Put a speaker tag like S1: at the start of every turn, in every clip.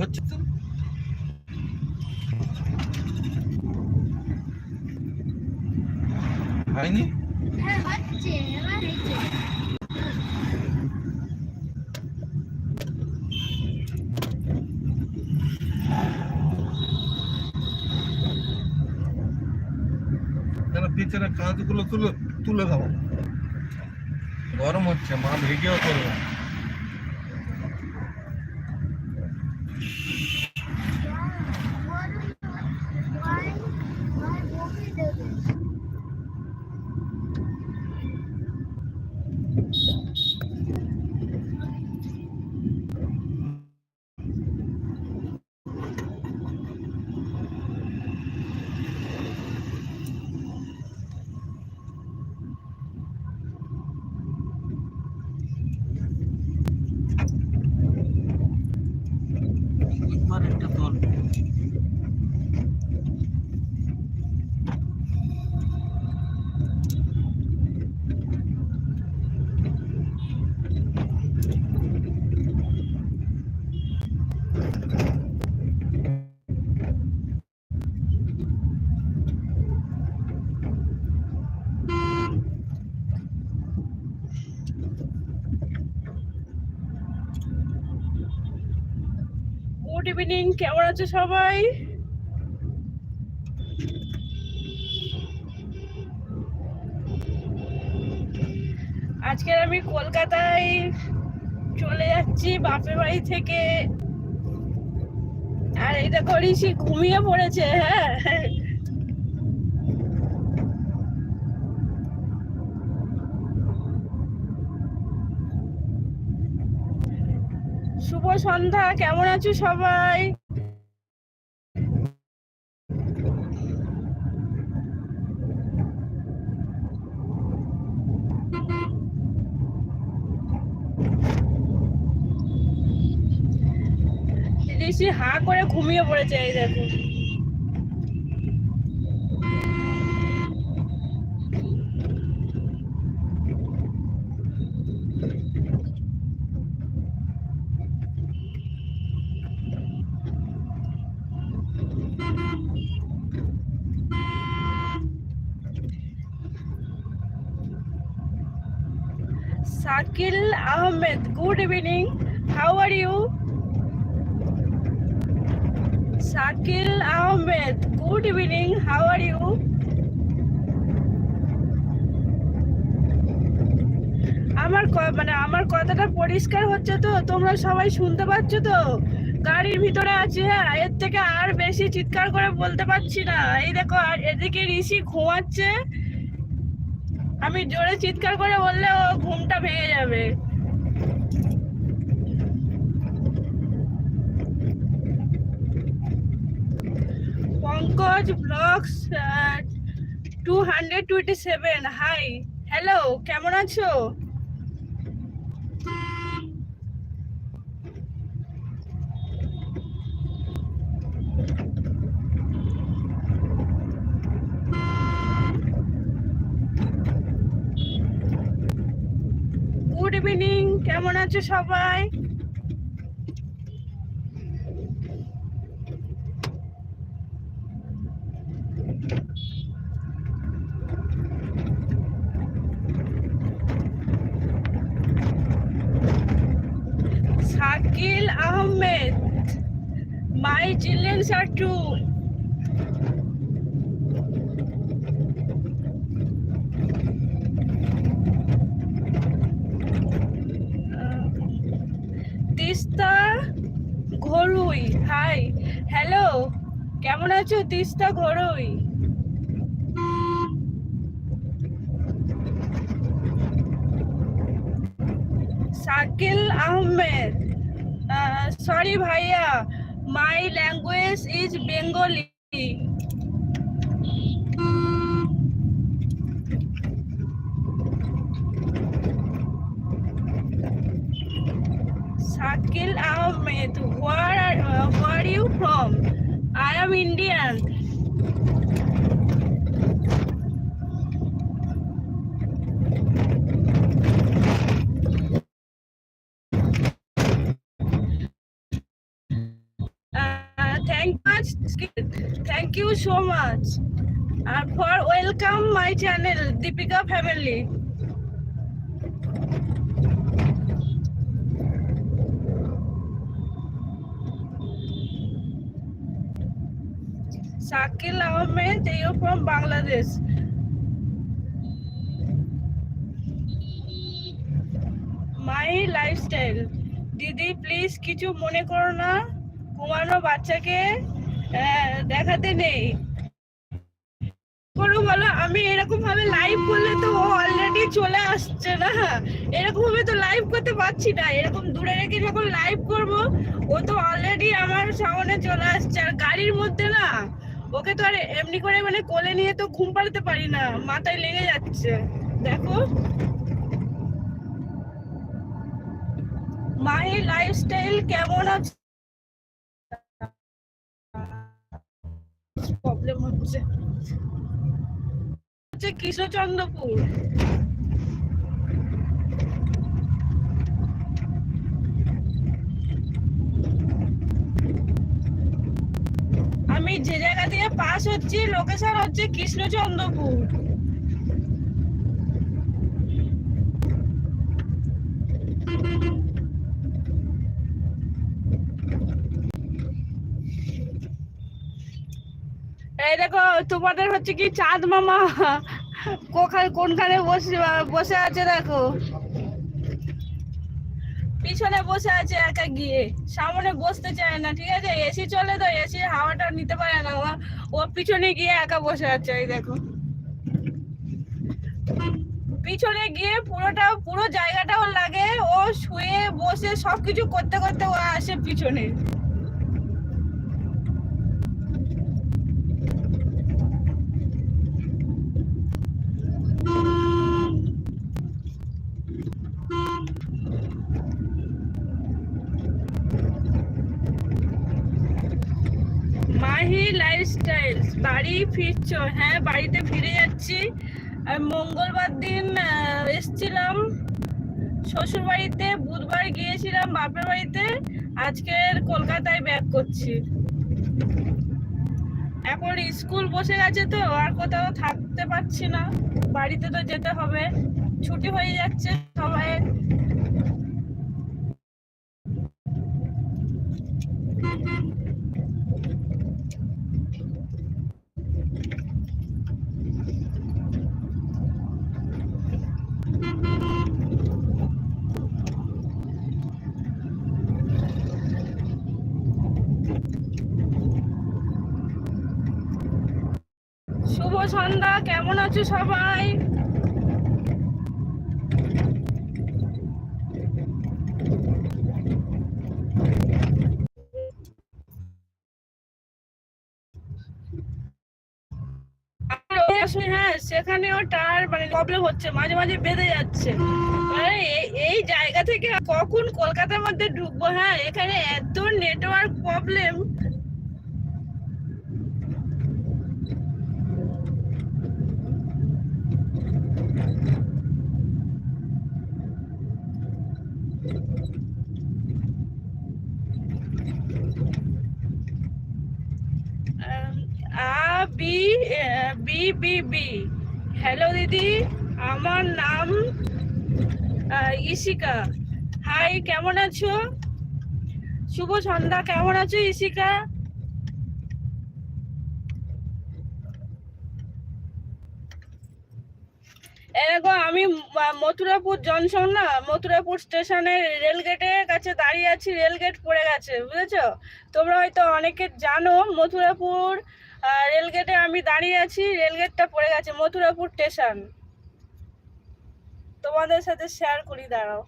S1: হচ্ছে হয়নি?
S2: হ্যাঁ
S1: কেন পিছনে কাঁচগুলো তুলে তুলে দাও গরম হচ্ছে মা ভিডিও করবে
S2: Why? Why won't we do this?
S1: আর একটা তোল
S3: গুড ইভিনিং কেমন আছে সবাই? আজকে আমি কলকাতায় চলে যাচ্ছি বাপের বাড়ি থেকে। আর এটা করি সে ঘুমিয়ে পড়েছে হ্যাঁ? শুভ সন্ধ্যা কেমন আছো সবাই? ঋষি হা করে ঘুমিয়ে পড়েছে এই দেখো। Sakil Ahmed, good evening. How are you? Sakil Ahmed, good evening. How are you? আমার মানে আমার কথাটা পরিষ্কার হচ্ছে তো তোমরা সবাই শুনতে পাচ্ছ তো গাড়ির ভিতরে আছি হ্যাঁ এর থেকে আর বেশি চিৎকার করে বলতে পারছি না এই দেখো আর এদিকে ঋষি ঘুমাচ্ছে আমি জোরে চিৎকার করে বললে ও ঘুমটা ভেঙে যাবে। Pankaj blogs two hundred twenty seven hi hello কেমন আছো গুড ইভিনিং কেমন আছো সবাই? শাকিল আহমেদ সরি ভাইয়া my language is Bengali Shakil Ahmed, where are, uh, where are you from? I am Indian. Thank you so much R for welcome my channel Deepika family Shakil Ahmed you from Bangladesh my lifestyle দিদি please কিছু মনে করো না। ঘুমানো বাচ্চাকে দেখাতে নেই। করো বলো, আমি এরকম ভাবে লাইভ করলে তো ও অলরেডি চলে আসছে না। এরকম ভাবে তো লাইভ করতে পারছি না। এরকম দূরে রেখে যখন লাইভ করব, ও তো অলরেডি আমার সামনে চলে আসছে। আর গাড়ির মধ্যে না, ওকে তো আর এমনি করে মানে কোলে নিয়ে তো ঘুম পাড়াতে পারি না। মাথায় লেগে যাচ্ছে। দেখো। মাই লাইফস্টাইল কেমন আছে? প্রবলেম হচ্ছে। হচ্ছে আমি যে জায়গা থেকে পাস হচ্ছি লোকেশন হচ্ছে কৃষ্ণচন্দ্রপুর। দেখো, তোমাদের হচ্ছে কি চাঁদ মামা। কোখানে, কোনখানে বসে বসে আছে দেখো। পিছনে বসে আছে একা গিয়ে। সামনে বসতে চায় না, ঠিক আছে? এসি চলে তো এসি হাওয়াটা নিতে পারে না ও- পিছনে গিয়ে একা বসে আছে, এই দেখো। পিছনে গিয়ে পুরোটা, পুরো জায়গাটাও লাগে। ও শুয়ে, বসে সবকিছু করতে করতে ও আসে পিছনে মাহি লাইফস্টাইল বাড়ি ফিরছো? হ্যাঁ বাড়িতে ফিরে যাচ্ছি। মঙ্গলবার দিন এসছিলাম। শ্বশুর বাড়িতে, বুধবার গিয়েছিলাম বাপের বাড়িতে। আজকের কলকাতায় ব্যাক করছি। এখন স্কুল বসে গেছে তো, আর কোথাও থাকতে পারছি না। বাড়িতে তো যেতে হবে। ছুটি হয়ে যাচ্ছে সবাই শুভ সন্ধ্যা কেমন আছো সবাই? হ্যাঁ সেখানেও মানে প্রবলেম হচ্ছে, মাঝে মাঝে বেঁধে যাচ্ছে। এই জায়গা থেকে কখন কলকাতার মধ্যে ঢুকবো? হ্যাঁ এখানে এত network problem B B B B. Hello দিদি। আমার নাম ইশিকা হাই কেমন আছো? শুভ সন্ধ্যা। কেমন আছো ইশিকা এরকম আমি মথুরাপুর জংশন না, মথুরাপুর স্টেশনের রেলগেটের কাছে দাঁড়িয়ে আছি। রেলগেট পড়ে গেছে, বুঝেছ? তোমরা হয়তো অনেকে জানো, মথুরাপুর রেলগেটে আমি দাঁড়িয়ে আছি রেলগেটটা পড়ে গেছে মথুরাপুর স্টেশন। তোমাদের সাথে শেয়ার করি দাঁড়াও।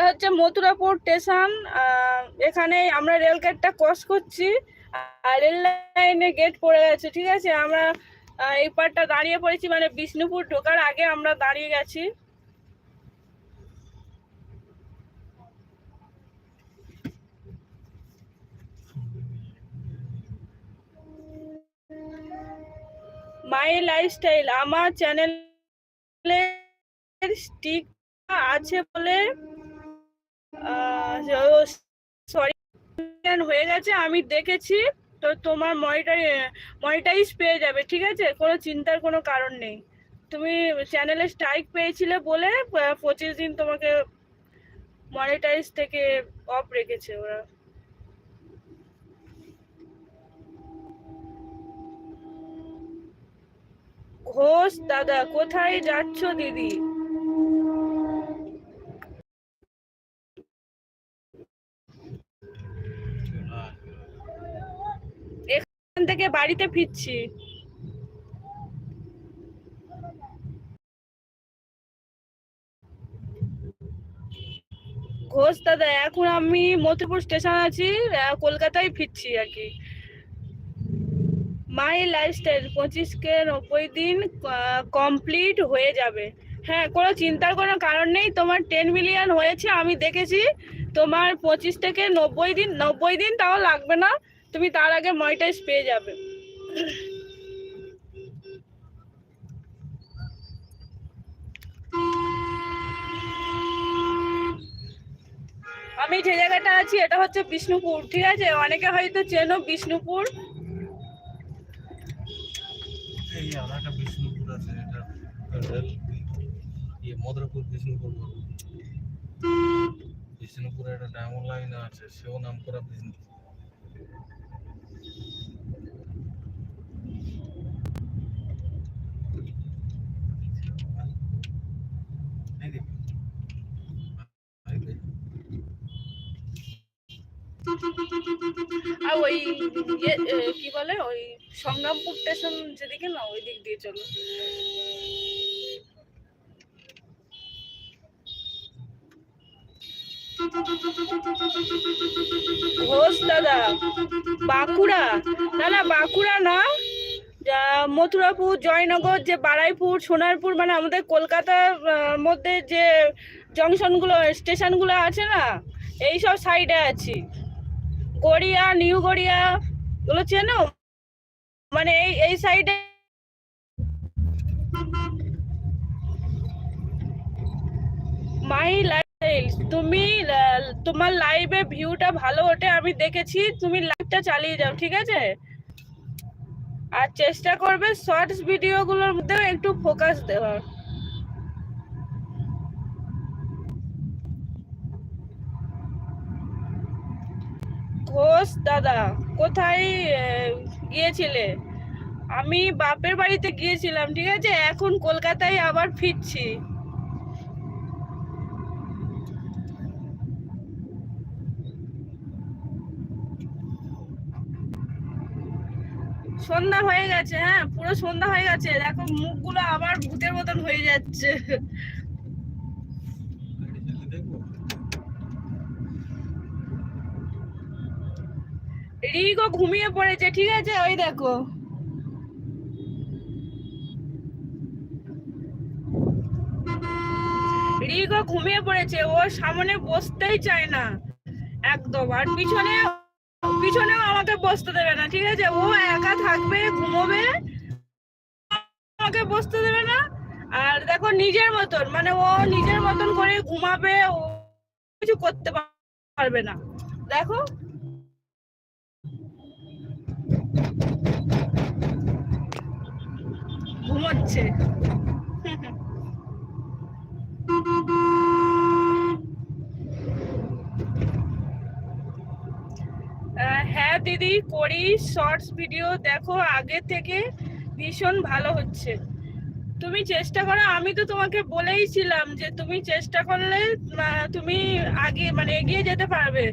S3: এটা হচ্ছে মথুরাপুর স্টেশন এখানে আমরা রেল গেটটা ক্রস করছি, আর রেল লাইনে গেট পড়ে গেছে, ঠিক আছে? আমরা এই পারটা দাঁড়িয়ে পড়েছি মানে বিষ্ণুপুর ঢোকার আগে আমরা দাঁড়িয়ে গেছি। মাই লাইফস্টাইল আমার চ্যানেল আছে বলে সরি হয়ে গেছে, আমি দেখেছি, তো তোমার মনিটাই মনিটাইজ পেয়ে যাবে, ঠিক আছে? কোনো চিন্তার কোনো কারণ নেই। তুমি চ্যানেলে স্ট্রাইক পেয়েছিলে বলে পঁচিশ দিন তোমাকে মনিটাইজ থেকে অফ রেখেছে ওরা। ঘোষ দাদা, কোথায় যাচ্ছ দিদি? এখান থেকে বাড়িতে ফিরছি। ঘোষ দাদা, এখন আমি মথুরপুর স্টেশন আছি কলকাতায় ফিরছি আর কি। মাই লাইফস্টাইল পঁচিশ কে নব্বই দিন কমপ্লিট হয়ে যাবে। হ্যাঁ কোনো চিন্তার কোনো কারণ নেই, তোমার টেন মিলিয়ন হয়েছে, আমি দেখেছি। তোমার পঁচিশ থেকে নব্বই দিন নব্বই দিন তাও লাগবে না। তুমি তার আগে মনিটাইজ পেয়ে যাবে। আমি যে জায়গাটা আছি, এটা হচ্ছে বিষ্ণুপুর, ঠিক আছে? অনেকে হয়তো চেনো বিষ্ণুপুর।
S1: বিষ্ণুপুর আছে ইয়ে মধুরপুর বিষ্ণুপুর। বিষ্ণুপুরে একটা ডায়মন্ড লাইন আছে, সেও নাম করা বিষ্ণুপুর এই দেখ। এই দেখ।
S3: আর ওই ইয়ে, কি বলে ওই সংগ্রামপুর স্টেশন যেদিকে না ওই দিক দিয়ে চলো। ঘোষ দাদা বাঁকুড়া। না না বাঁকুড়া না মথুরাপুর জয়নগর যে বারাইপুর সোনারপুর মানে আমাদের কলকাতার মধ্যে যে জংশনগুলো স্টেশনগুলো আছে না এই সব সাইডে আছি। গড়িয়া, নিউ গড়িয়া, এগুলো চেনো? মানে এই এই সাইডে মাই লাইফস্টাইল তুমি তোমার লাইভে ভিউটা ভালো ওঠে, আমি দেখেছি, তুমি লাইভটা চালিয়ে যাও, ঠিক আছে? আর চেষ্টা করবে শর্টস ভিডিওগুলোর মধ্যেও একটু ফোকাস দেওয়ার। ঘোষ দাদা, কোথায় গিয়েছিলে? আমি বাপের বাড়িতে গিয়েছিলাম, ঠিক আছে? এখন কলকাতায় আবার ফিরছি। সন্ধ্যা হয়ে গেছে হ্যাঁ? পুরো সন্ধ্যা হয়ে গেছে। দেখো, মুখগুলো আবার ভূতের মতন হয়ে যাচ্ছে
S1: গাড়ি চালিয়ে দেখব
S3: রিগো ঘুমিয়ে পড়েছে, ঠিক আছে? ওই দেখো। রিগো ঘুমিয়ে পড়েছে, ও সামনে বসতেই চায় না, একদম। আর পিছনে, পিছনেও আমাকে বসতে দেবে না, ঠিক আছে? ও একা থাকবে, ঘুমোবে, আমাকে বসতে দেবে না। আর দেখো নিজের মতন মানে ও নিজের মতন করে ঘুমাবে, ও কিছু করতে পারবে না। দেখো ঘুমোচ্ছে। হ্যাঁ দিদি করি। শর্টস ভিডিও দেখো আগে থেকে ভীষণ ভালো হচ্ছে। তুমি চেষ্টা করো, আমি তো তোমাকে বলেইছিলাম যে তুমি চেষ্টা করলে তুমি আগে মানে এগিয়ে যেতে পারবে।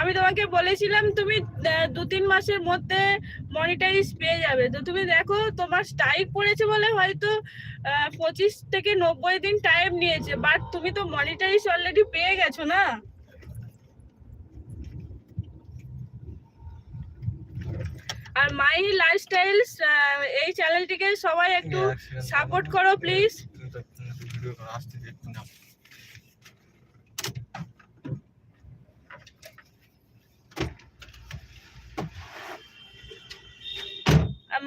S3: আমি তোমাকে বলেছিলাম তুমি দু তিন মাসের মধ্যে মনিটাইজ পেয়ে যাবে। তো তুমি দেখো, তোমার স্ট্রাইক পড়েছে বলে হয়তো পঁচিশ থেকে নব্বই দিন টাইম নিয়েছে বাট তুমি তো মনিটাইজ অলরেডি পেয়ে গেছো না? আর মাই লাইফস্টাইল এই চ্যানেলটিকে সবাই একটু সাপোর্ট করো প্লিজ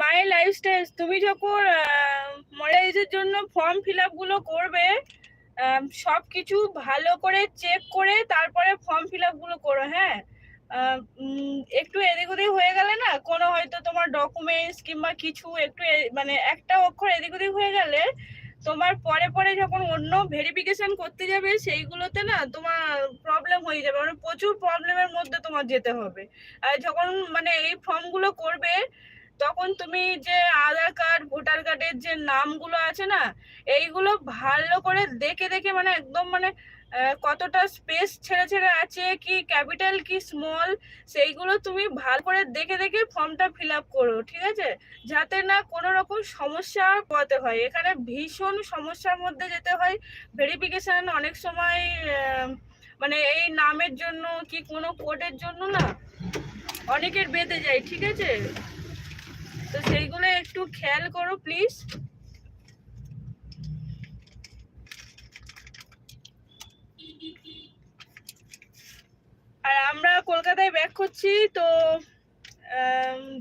S3: মাই লাইফস্টাইল তুমি যখন মডেলাইজের জন্য ফর্ম ফিলগুলো করবে সব কিছু ভালো করে চেক করে তারপরে ফর্ম ফিলগুলো করো হ্যাঁ? একটু এদিক ওদিক হয়ে গেলে না কোনো হয়তো তোমার ডকুমেন্টস কিংবা কিছু একটু মানে একটা অক্ষর এদিক ওদিক হয়ে গেলে তোমার পরে পরে যখন অন্য ভেরিফিকেশন করতে যাবে সেইগুলোতে না তোমার প্রবলেম হয়ে যাবে। মানে প্রচুর প্রবলেমের মধ্যে তোমার যেতে হবে। আর যখন মানে এই ফর্মগুলো করবে, তখন তুমি যে আধার কার্ড ভোটার কার্ডের যে নামগুলো আছে না, এইগুলো ভালো করে দেখে দেখে মানে একদম মানে কতটা স্পেস ছেড়ে ছেড়ে আছে, কি ক্যাপিটাল কি স্মল সেইগুলো তুমি ভালো করে দেখে দেখে ফর্মটা ফিল আপ করো, ঠিক আছে? যাতে না কোনো রকম সমস্যা পড়তে হয়। এখানে ভীষণ সমস্যার মধ্যে যেতে হয়। ভেরিফিকেশান অনেক সময় মানে এই নামের জন্য কি কোনো কোডের জন্য না অনেকের বেঁধে যায়, ঠিক আছে? তো সেইগুলো একটু খেয়াল করো প্লিজ আর আমরা কলকাতায় ব্যাক করছি, তো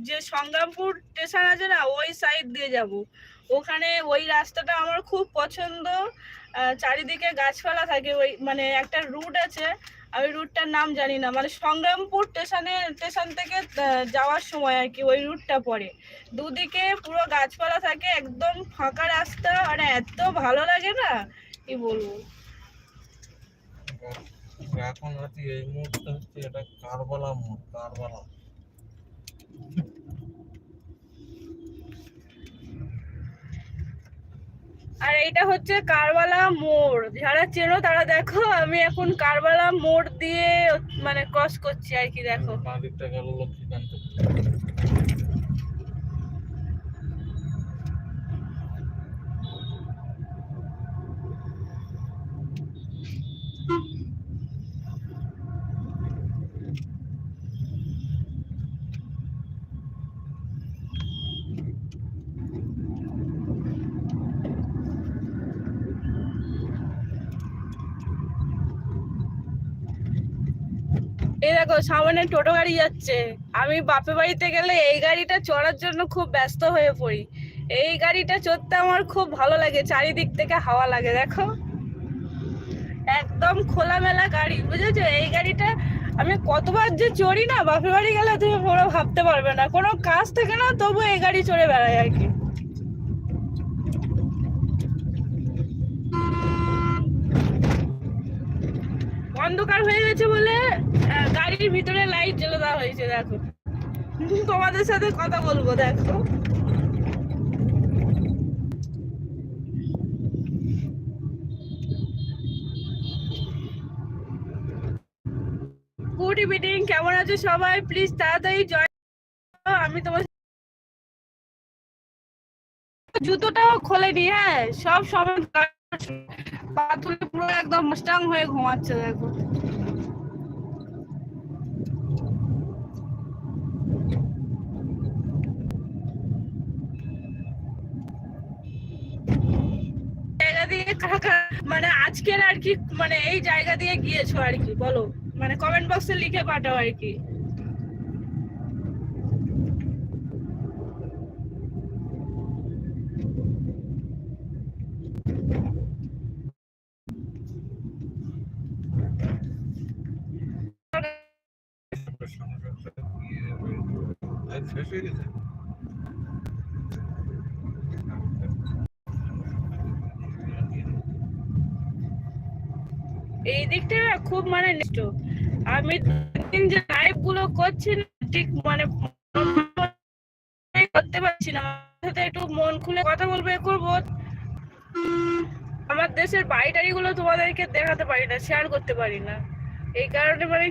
S3: যে সংগ্রামপুর স্টেশন আছে না, ওই সাইড দিয়ে যাব। ওখানে ওই রাস্তাটা আমার খুব পছন্দ। চারিদিকে গাছপালা থাকে, ওই মানে একটা রুট আছে। আমি রুটটার নাম জানি না মানে সংগ্রামপুর স্টেশনে স্টেশন থেকে যাওয়ার সময় আর কি ওই রুটটা পড়ে। দুদিকে পুরো গাছপালা থাকে, একদম ফাঁকা রাস্তা, আর এত ভালো লাগে না, কি বলব?
S1: এখন আছি এই মুহূর্তে হচ্ছে এটা কারবালা মোড় কারবালা।
S3: আর এইটা হচ্ছে কারবালা মোড়। যারা চেনো তারা দেখো আমি এখন কারবালা মোড় দিয়ে মানে ক্রস করছি আর কি দেখো। সামনে টোটো গাড়ি যাচ্ছে। আমি বাপের বাড়িতে গেলে এই গাড়িটা চড়ার জন্য খুব ব্যস্ত হয়ে পড়ি। এই গাড়িটা চড়তে আমার খুব ভালো লাগে, চারিদিক থেকে হাওয়া লাগে, দেখো। একদম খোলামেলা গাড়ি, বুঝেছ? এই গাড়িটা আমি কতবার যে চড়ি না, বাপের বাড়ি গেলে তুমি পুরো ভাবতে পারবে না। কোনো কাজ থাকে না তবু এই গাড়ি চড়ে বেড়াই আর কি। অন্ধকার হয়ে গেছে বলে গাড়ির ভিতরে লাইট জ্বেলে দেওয়া হয়েছে, দেখো। তোমাদের সাথে কথা বলব, দেখো। গুড ইভিনিং কেমন আছো সবাই? প্লিজ তাড়াতাড়ি জয়েন আমি তোমার জুতোটাও খোলেনি হ্যাঁ সব সময় পাথরে পুরো একদম হয়ে ঘুমাচ্ছে, দেখো। মানে আজকের আর কি মানে এই জায়গা দিয়ে গিয়েছো আর কি, বলো। মানে কমেন্ট বক্সে লিখে পাঠাও আর কি
S1: আজ শেষ হয়ে গেছে
S3: এই দিকটা না মানে আমি দিন যে লাইভগুলো করছি ঠিক মানে করতে পারছি না। সাথে একটু মন খুলে কথা বলব করব। আমার দেশের বাড়ি গুলো তোমাদেরকে দেখাতে পারি না শেয়ার করতে পারি না। এই কারণে মানে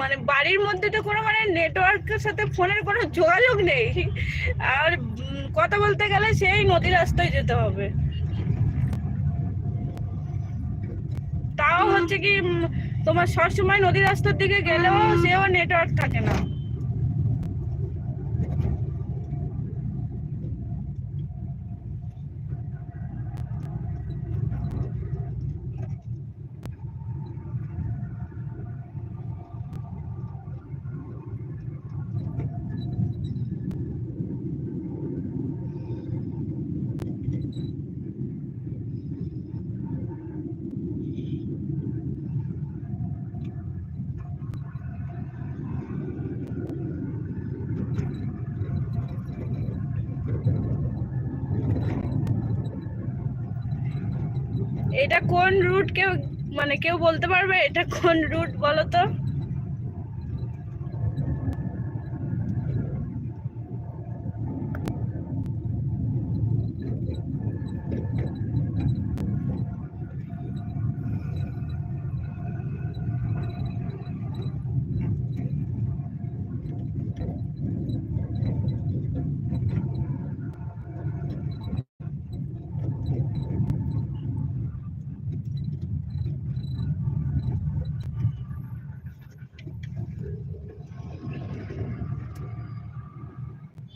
S3: মানে বাড়ির মধ্যে তো কোনো মানে নেটওয়ার্কের সাথে ফোনের কোনো যোগাযোগ নেই। আর কথা বলতে গেলে সেই নদী রাস্তায় যেতে হবে। তাও হচ্ছে কি তোমার সবসময় নদী রাস্তার দিকে গেলেও সেও নেটওয়ার্ক থাকে না। এটা কোন রুট কেউ মানে কেউ বলতে পারবে? এটা কোন রুট বলো তো?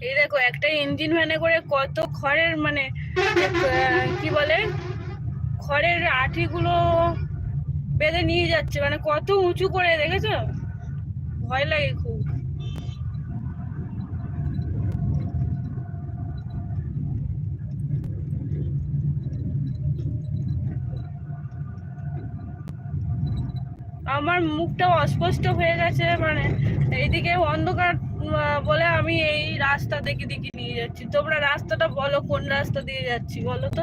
S3: এই দেখো, একটা ইঞ্জিন ভ্যানে করে কত খড়ের মানে কি বলে? খড়ের আঠিগুলো বেঁধে নিয়ে যাচ্ছে মানে কত উঁচু করে, দেখেছ? ভয় লাগে খুব। আমার মুখটা অস্পষ্ট হয়ে গেছে মানে এইদিকে অন্ধকার বলে আমি এই রাস্তা দেখে দেখে নিয়ে যাচ্ছি। তোমরা রাস্তাটা বলো, কোন রাস্তা দিয়ে যাচ্ছি বলো তো?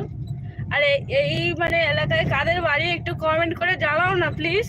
S3: আর, এই- মানে এলাকায় কাদের বাড়ি একটু কমেন্ট করে জানাও না প্লিজ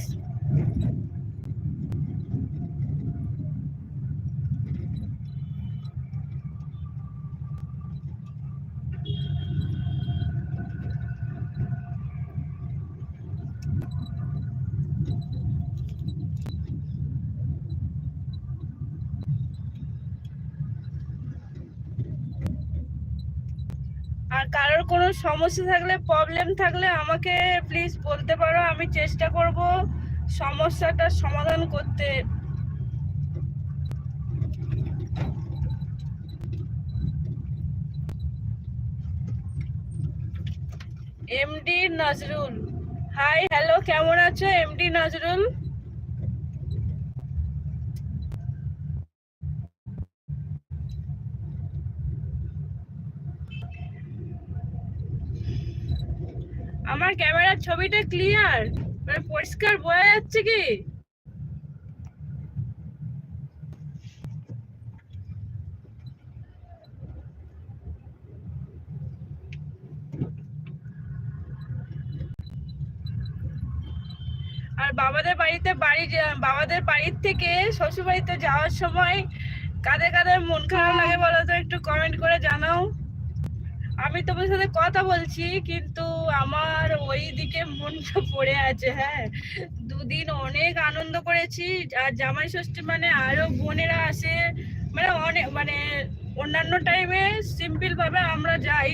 S3: কারোর কোনো সমস্যা থাকলে প্রবলেম থাকলে আমাকে প্লিজ বলতে পারো, আমি চেষ্টা করব সমস্যাটার সমাধান করতে। এমডি নজরুল হাই হ্যালো কেমন আছো এমডি নজরুল আমার ছবিটা ক্লিয়ার মানে পরিষ্কার বোঝা যাচ্ছে কি? আর বাবাদের বাড়িতে বাড়ি বাবাদের বাড়ির থেকে শ্বশুর বাড়িতে যাওয়ার সময় কাদের কাদের মন খারাপ লাগে বলো তো একটু কমেন্ট করে জানাও। আমি তোমার সাথে কথা বলছি, কিন্তু আমার ওই দিকে মনটা পড়ে আছে হ্যাঁ। দুদিন অনেক আনন্দ করেছি, আর জামাই ষষ্ঠী মানে আরও বোনেরা আসে মানে অনেক মানে অন্যান্য টাইমে সিম্পল ভাবে আমরা যাই,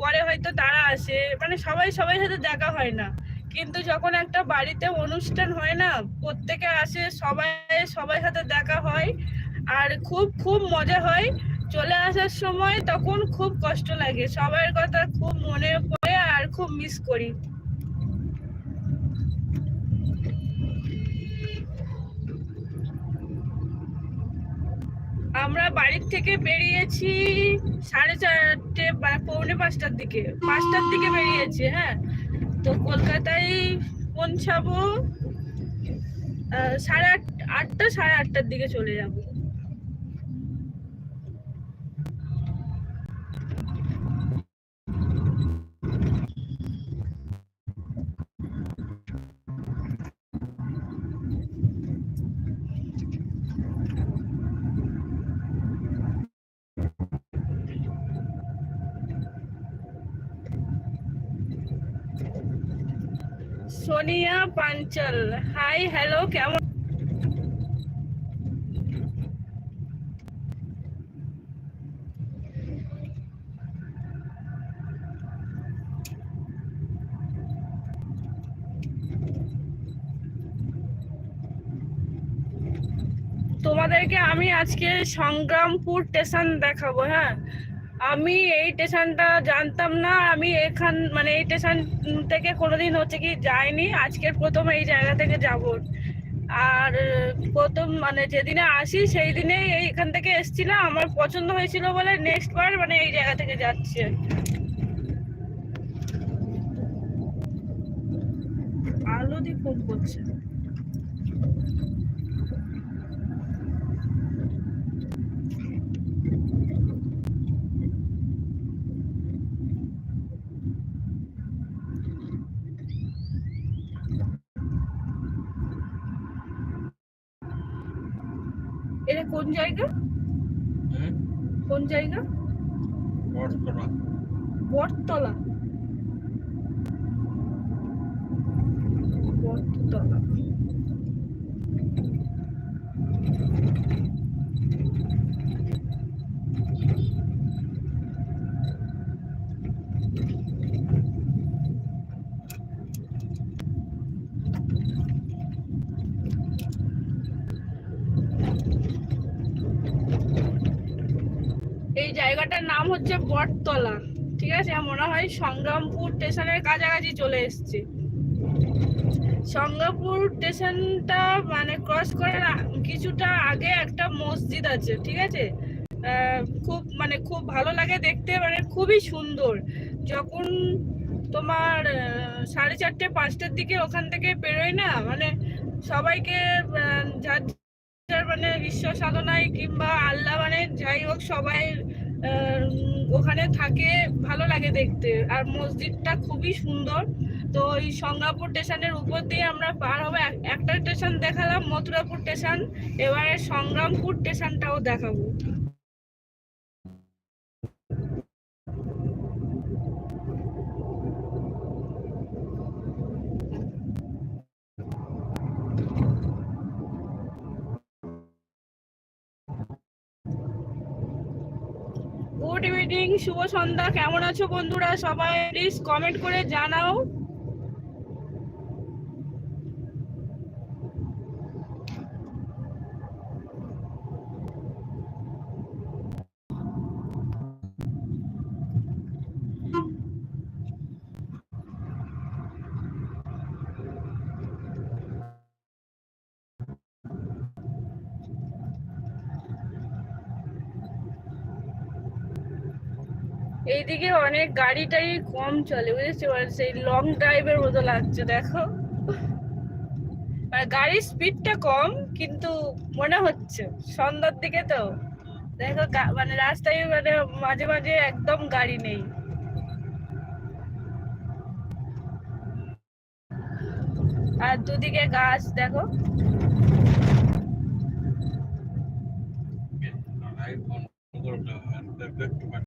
S3: পরে হয়তো তারা আসে মানে সবাই সবাই সাথে দেখা হয় না। কিন্তু যখন একটা বাড়িতে অনুষ্ঠান হয় না, প্রত্যেকে আসে, সবাই সবাই সাথে দেখা হয়, আর খুব খুব মজা হয়। চলে আসার সময় তখন খুব কষ্ট লাগে, সবার কথা খুব মনে খুব মিস করি। আমরা বাড়ির থেকে বেরিয়েছি সাড়ে চারটে পৌনে পাঁচটার দিকে। পাঁচটার দিকে বেরিয়েছি হ্যাঁ। তো কলকাতায় পৌঁছাবো সাড়ে আট, আটটা, সাড়ে আটটার দিকে চলে যাব। পাঞ্চল। হাই হ্যালো কেমন? তোমাদেরকে আমি আজকে সংগ্রামপুর স্টেশন দেখাবো হ্যাঁ? আমি এই স্টেশনটা জানতাম না, আমি এখান মানে এই স্টেশন থেকে কোনোদিন হচ্ছে কি যাইনি, আজকের প্রথম এই জায়গা থেকে যাব। আর প্রথম মানে যেদিনে আসি সেই দিনে এইখান থেকে এসছিলাম, আমার পছন্দ হয়েছিল বলে নেক্সট বার মানে এই জায়গা থেকে যাচ্ছে আলো দিয়ে ফোন করছে। এটা কোন জায়গা? কোন জায়গা?
S1: বটতলা।
S3: বটতলা। বটতলা এই জায়গাটার নাম হচ্ছে বটতলা ঠিক হয় সংগ্রামপুর স্টেশনের কাছাকাছি চলে এসেছে। সংগ্রামপুর স্টেশনটা মানে ক্রস করার কিছুটা আগে একটা মসজিদ আছে, ঠিক আছে? খুব মানে খুব ভালো লাগে দেখতে মানে খুবই সুন্দর। যখন তোমার সাড়ে চারটে, পাঁচটার দিকে ওখান থেকে বেরোয় না মানে সবাইকে যার মানে ঈশ্বর সাধনায় কিংবা আল্লাহ মানে যাই হোক সবাই ওখানে থাকে, ভালো লাগে দেখতে। আর মসজিদটা খুবই সুন্দর। তো ওই সংগ্রামপুর স্টেশনের উপর দিয়ে আমরা পার হব। এক- একটা স্টেশন দেখালাম, মথুরাপুর স্টেশন। এবারে সংগ্রামপুর স্টেশনটাও দেখাবো গুড ইভিনিং শুভ সন্ধ্যা কেমন আছো বন্ধুরা? সবাই প্লিজ কমেন্ট করে জানাও। এইদিকে অনেক গাড়ি টাড়ি কম চলে, বুঝেছ? সেই লং ড্রাইভের মতো লাগছে, দেখো। গাড়ির স্পিডটা কম, কিন্তু মনে হচ্ছে। সন্ধ্যার দিকে তো, দেখো মানে রাস্তায় মানে মাঝে মাঝে একদম গাড়ি নেই। আর দুদিকে গাছ, দেখো।